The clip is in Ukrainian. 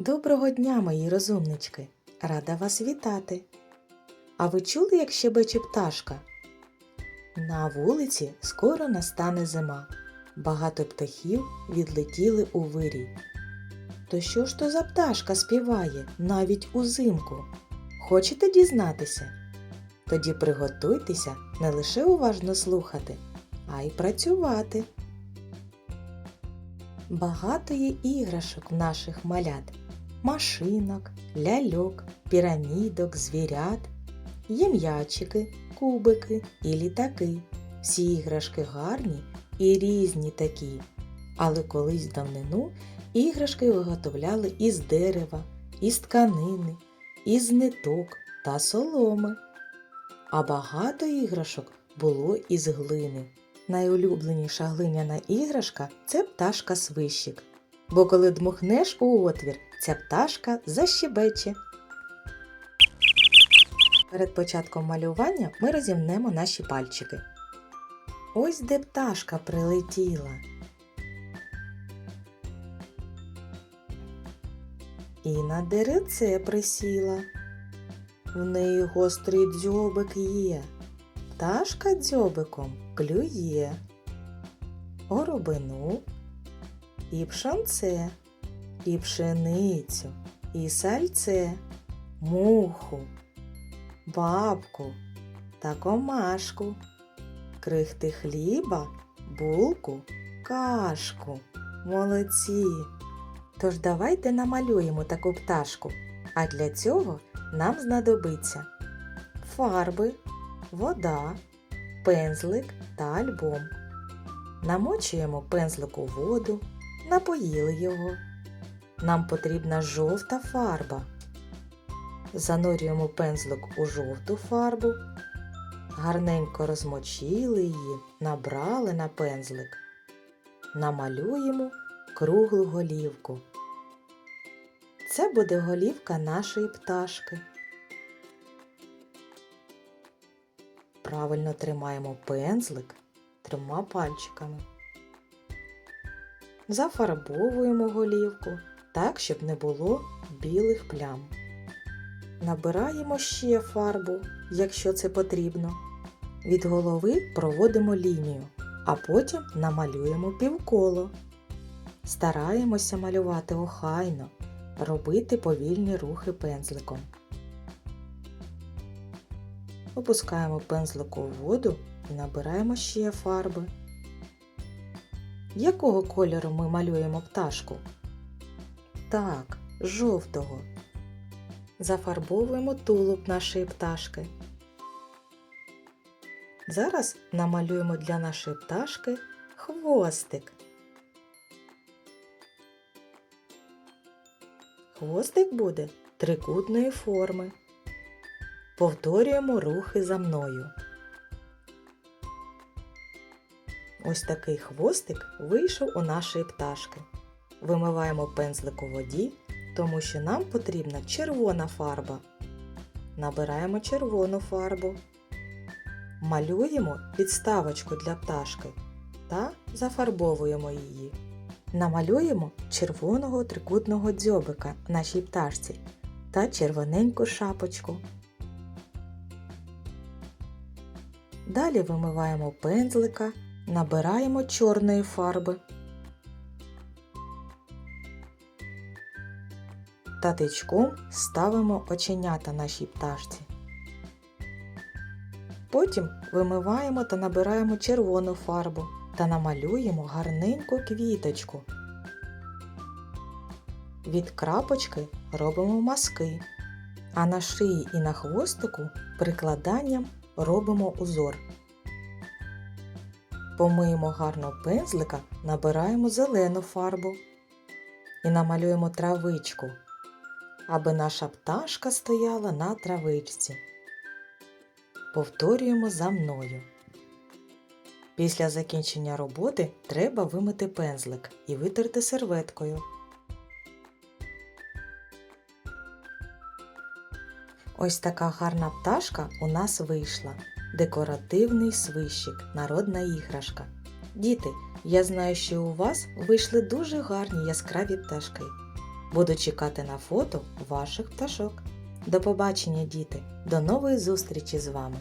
Доброго дня, мої розумнички! Рада вас вітати! А ви чули, як щебече пташка? На вулиці скоро настане зима. Багато птахів відлетіли у вирій. То що ж то за пташка співає навіть узимку? Хочете дізнатися? Тоді приготуйтеся не лише уважно слухати, а й працювати. Багато є іграшок наших малят, машинок, ляльок, пірамідок, звірят, є м'ячики, кубики і літаки. Всі іграшки гарні і різні такі. Але колись давнину іграшки виготовляли із дерева, із тканини, із ниток та соломи. А багато іграшок було із глини. Найулюбленіша глиняна іграшка це пташка свищик. Бо коли дмухнеш у отвір, ця пташка защебече. Перед початком малювання ми розімнемо наші пальчики. Ось де пташка прилетіла. І на деревце присіла. В неї гострий дзьобик є. Пташка дзьобиком клює. Горобину, і пшонце, і пшеницю, і сальце, муху, бабку та комашку, крихти хліба, булку, кашку. Молодці! Тож давайте намалюємо таку пташку, а для цього нам знадобиться фарби, вода, пензлик та альбом. Намочуємо пензлик у воду, напоїли його. Нам потрібна жовта фарба. Занурюємо пензлик у жовту фарбу, гарненько розмочили її, набрали на пензлик. Намалюємо круглу голівку. Це буде голівка нашої пташки. Правильно тримаємо пензлик трьома пальчиками. Зафарбовуємо голівку так, щоб не було білих плям. Набираємо ще фарбу, якщо це потрібно. Від голови проводимо лінію, а потім намалюємо півколо. Стараємося малювати охайно, робити повільні рухи пензликом. Опускаємо пензлик у воду і набираємо ще фарби. Якого кольору ми малюємо пташку? Так, жовтого. Зафарбовуємо тулуб нашої пташки. Зараз намалюємо для нашої пташки хвостик. Хвостик буде трикутної форми. Повторюємо рухи за мною. Ось такий хвостик вийшов у нашої пташки. Вимиваємо пензлик у воді, тому що нам потрібна червона фарба. Набираємо червону фарбу. Малюємо підставочку для пташки та зафарбовуємо її. Намалюємо червоного трикутного дзьобика нашій пташці та червоненьку шапочку. Далі вимиваємо пензлика, набираємо чорної фарби та тичком ставимо оченята нашій пташці. Потім вимиваємо та набираємо червону фарбу та намалюємо гарненьку квіточку. Від крапочки робимо маски, а на шиї і на хвостику прикладанням робимо узор. Помиємо гарно пензлика, набираємо зелену фарбу і намалюємо травичку, аби наша пташка стояла на травичці. Повторюємо за мною. Після закінчення роботи треба вимити пензлик і витерти серветкою. Ось така гарна пташка у нас вийшла. Декоративний свищик, народна іграшка. Діти, я знаю, що у вас вийшли дуже гарні яскраві пташки. Буду чекати на фото ваших пташок. До побачення, діти! До нової зустрічі з вами!